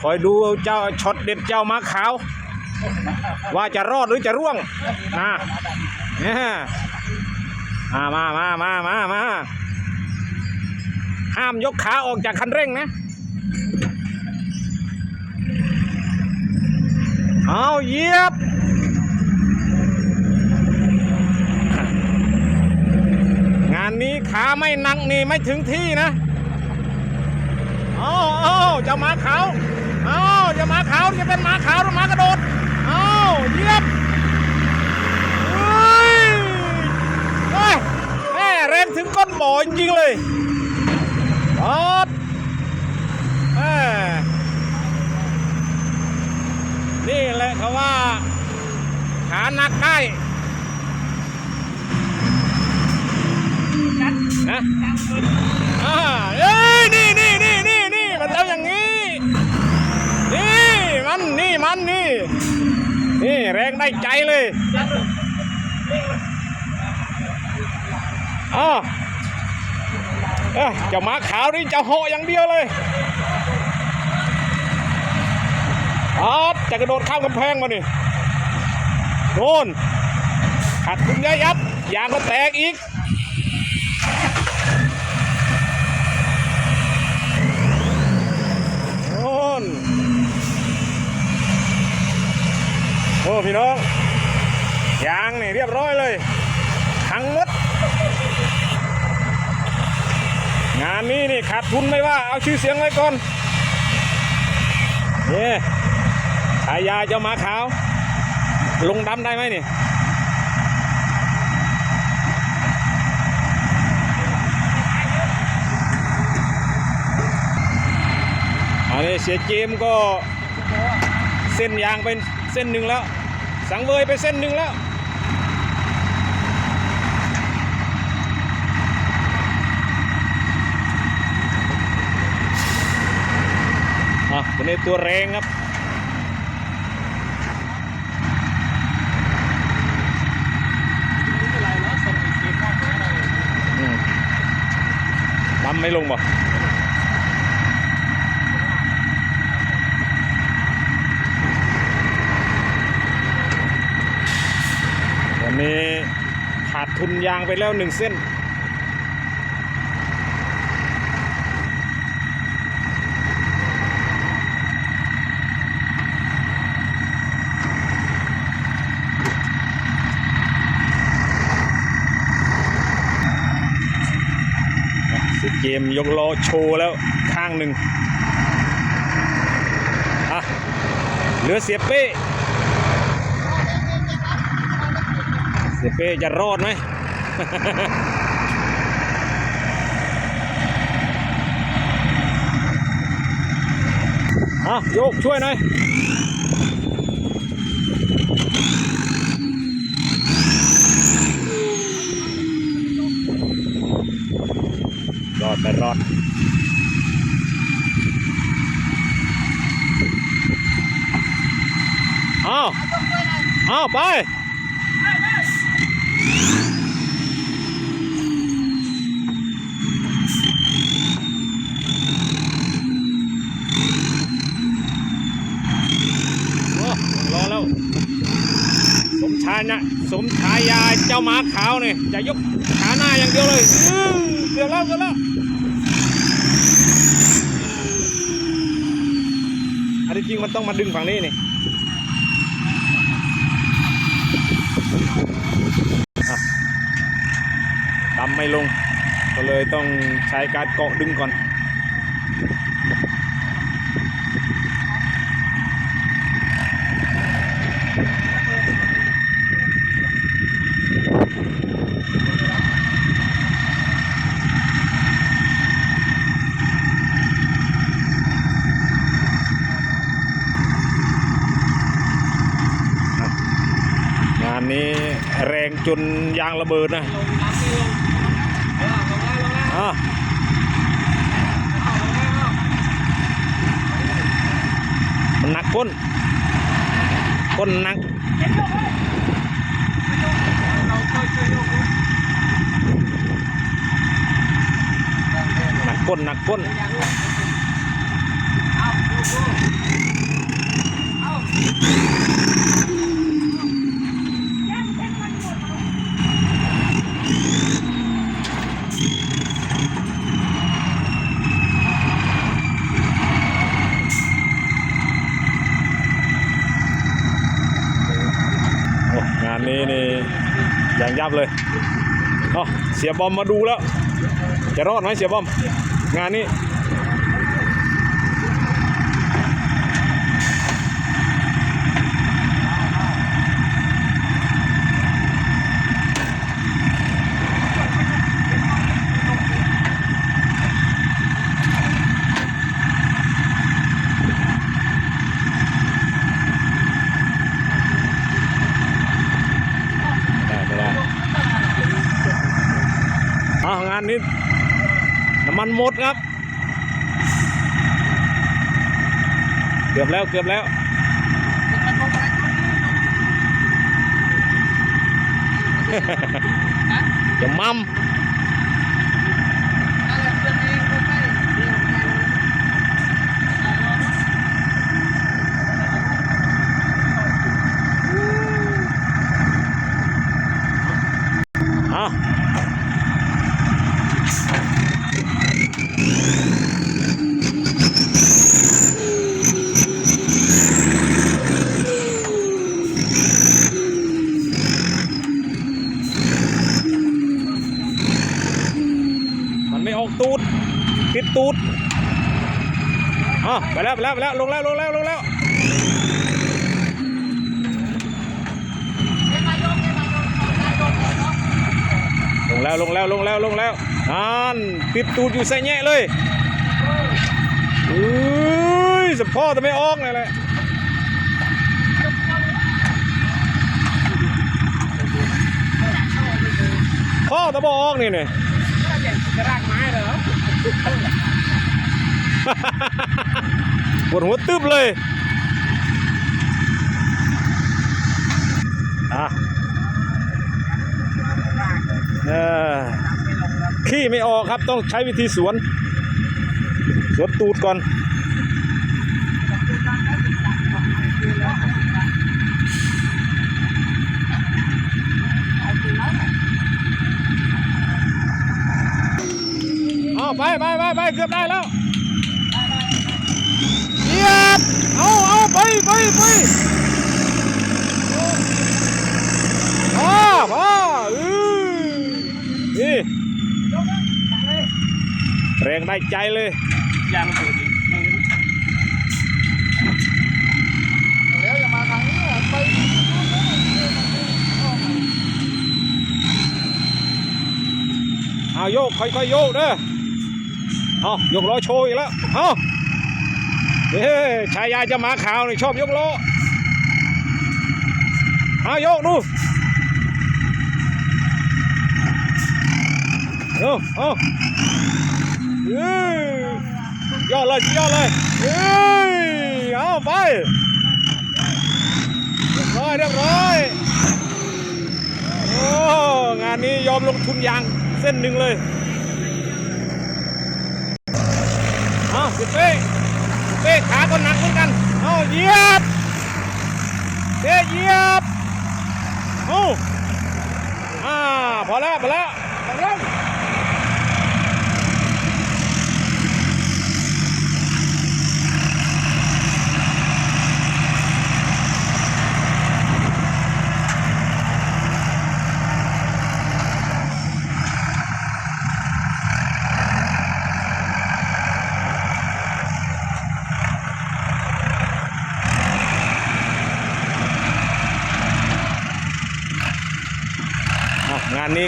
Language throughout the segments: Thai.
คอยดูเจ้าช็อตเด็ดเจ้าม้าขาว ว่าจะรอดหรือจะร่วงนะเนี่ยมามามามามามาห้ามยกขาออกจากคันเร่งนะ เอาเยียบงานนี้ขาไม่นักนี่ไม่ถึงที่นะอาเอาเจ้าหมาขาว เอาเจ้าหมาขาวจะเป็นหมาขาวหรือหมากระโดดเอาเยียบเฮ้ยเฮ้ยแม่แรงถึงก้นบ่อจริงเลยอดแม่นี่แหละเขาว่าขาหนักได้นะอ่าเอ้ยนี่นี่นี่นี่นี่มันทำอย่างนี้ มันนี่ นี่แรงได้ใจเลยอ๋อเจ้ามาขาวนี่จะเหาะอย่างเดียวเลยอ๋อจะกระโดดข้ามกำแพงมานี่โน่นขัดคุณยายยับยางก็แตกอีก โน่นโอ้ พี่น้องยางนี่เรียบร้อยเลยทั้งหมด งานนี้นี่ขาดทุนไม่ว่าเอาชื่อเสียงไว้ก่อนเนี่ยฉายาเจ้าหมาขาว ลงดำได้ไหมนี่อันนี้เสียเจมก็เส้นยางเป็นเส้นหนึ่งแล้ว สังเวยไปเส้นหนึ่งแล้วอะตัวนี้ตัวแรงครับอืมดำไม่ลงบ่ นี้ขาดทุนยางไปแล้วหนึ่งเส้น สิเกมยกล้อโชว์แล้วข้างหนึ่งอะเหลือเสียเป้ เป้จะรอดไหมอะโยกช่วยหน่อยรอดไปรอดเอาเอาไป โอ้รอแล้ว สมชายนะ สมชายาเจ้าหมาขาวเนี่ยจะยกขาหน้าอย่างเดียวเลยเกือบแล้วเกือบแล้วอันที่จริงมันต้องมาดึงฝั่งนี้นี่อะตำไม่ลง ก็เลยต้องใช้การเกาะดึงก่อน งานนี้แรง จนยางระเบิดนะอะมันหนักก้นก้นหนักหนักก้นหนักก้นอาับเลยอ๋อเสียบอมมาดูแล้ว จะรอดไหมเสียบอม งานนี้างานนี้น้ำมันหมดครับ เกือบแล้วเกือบแล้วจะมั่มเอามันไม่ออกตูด ติดตูดอไปแล้วไปแล้วไปแล้วลงแล้วลงแล้วลงแล้วลงแล้วลงแล้วลงแล้วลงแล้วนั่นติดตูดอยู่ใส่แง่เลยอุ้ยสะพ่อจะไม่ออกเลยแหละพ่อตะบออกนี่เนี่ย ปวดหัวตึบเลยอะเออขี้ไม่ออกครับต้องใช้วิธีสวน สวนตูดก่อนเอาไปไปไปไปเกือบได้แล้ว ยียบเอาเอาไปไปไปพ่อพ่ออือนี่แรงได้ใจเลยยังเดอีกแล้วอย่ามาทางนี้ไปเอาโยกค่อยๆโยกเด้อเอายกล้อโชว์อีกแล้วเอา เฮ้ยชายาจะหมาขาวนี่ชอบยกล้อเอาโยกดูเอาเอาเอ้ยย่อเลยย่อเลยเอ้ยเอาไปเรียบร้อยเรียบร้อยโอ้งานนี้ยอมลงทุนยางเส้นหนึ่งเลยเอาสิเป้ สิเป้ขาก็หนักเหมือนกันเอาเหยียบเป้เหยียบโอ้อ่าพอแล้วพอแล้วพอแล้ว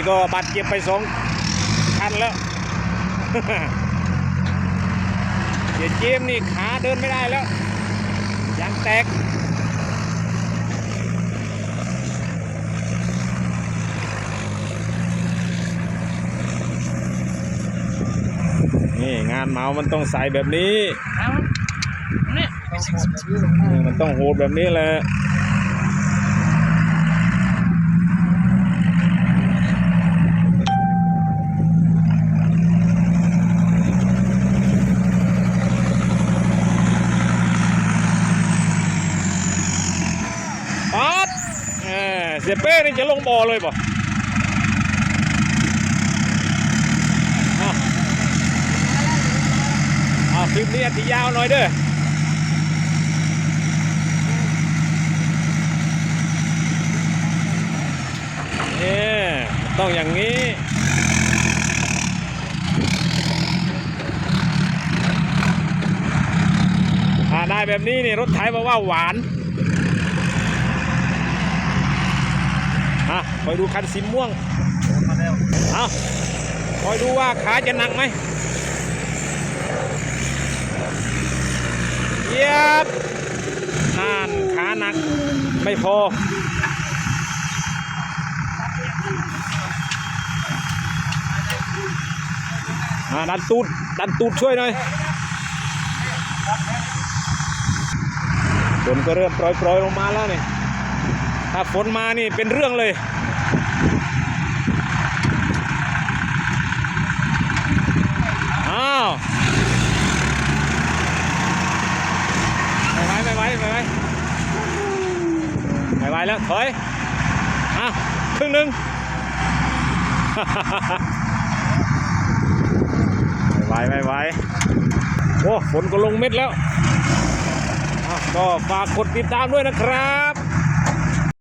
นนี้ก็บาดเจ็บไปสองคันแล้วเสียเจมส์นี่ขาเดินไม่ได้แล้วยางแตกนี่งานเหมา มันต้องใส่แบบนี้นี่เออมันต้องโหดแบบนี้แหละ ปัดเออเสียเป้นี่จะลงบ่อเลยป่ะอะอะคลิปนี้อาจจะยาวหน่อยเด้อเนี่ยต้องอย่างนี้ถ้าได้แบบนี้นี่รถไถบอกว่าหวาน อะคอยดูคันสีม่วงมาแล้วเอาคอยดูว่าขาจะหนักไหมเยียบนั่นขาหนัก ไม่พออ่าดันตูดดันตูดช่วยหน่อยฝนก็เริ่มโปรยๆลงมาแล้วนี่ ถ้าฝนมานี่เป็นเรื่องเลย อ้าวไม่ไหวไม่ไหวไม่ไหวไม่ไหวแล้วถอยอะครึ่งหนึ่งไม่ไหวไม่ไหวโอ้ฝนก็ลงเม็ดแล้วอะก็ฝากกดติดตามด้วยนะครับ